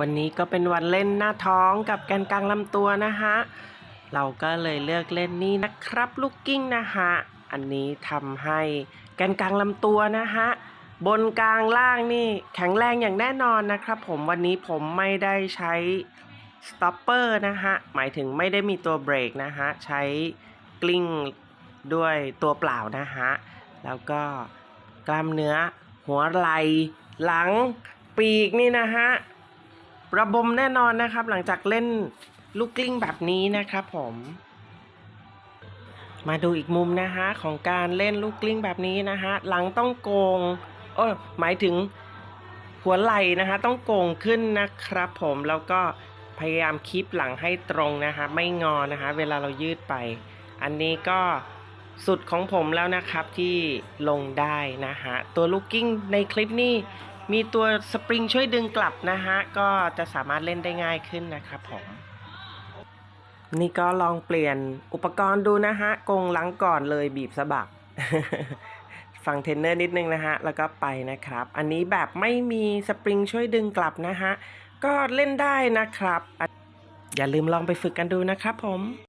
วันนี้ก็เป็นวันเล่นหน้าท้องกับแกนกลางลำตัวนะฮะ เราก็เลยเลือกเล่นนี่นะครับลูกกิ้งนะฮะ อันนี้ทำให้แกนกลางลำตัวนะฮะ บนกลางล่างนี่แข็งแรงอย่างแน่นอนนะครับผมวันนี้ผมไม่ได้ใช้สต็อปเปอร์นะฮะ หมายถึงไม่ได้มีตัวเบรกนะฮะ ใช้กลิ้งด้วยตัวเปล่านะฮะ แล้วก็กล้ามเนื้อ หัวไหล่หลังปีกนี่นะฮะ ระบมแน่นอนนะครับ หลังจากเล่นลูกกลิ้งแบบนี้นะครับผม มาดูอีกมุมนะฮะของการเล่นลูกกลิ้งแบบนี้นะฮะหลังต้องโกงเออหมายถึงหัวไหล่นะฮะต้องโกงขึ้นนะครับผมแล้วก็พยายามคีบหลังให้ตรงนะฮะไม่งอนะฮะเวลาเรายืดไป อันนี้ก็สุดของผมแล้วนะครับที่ลงได้นะฮะตัวลูกกิ้งในคลิปนี้ มีตัวสปริงช่วยดึงกลับนะฮะ ก็จะสามารถเล่นได้ง่ายขึ้นนะครับผมนี่ก็ลองเปลี่ยนอุปกรณ์ดูนะฮะกงหลังก่อนเลยบีบสะบัก ฟังเทรนเนอร์นิดนึงนะฮะ แล้วก็ไปนะครับ อันนี้แบบไม่มีสปริงช่วยดึงกลับนะฮะ ก็เล่นได้นะครับ อย่าลืมลองไปฝึกกันดูนะครับผม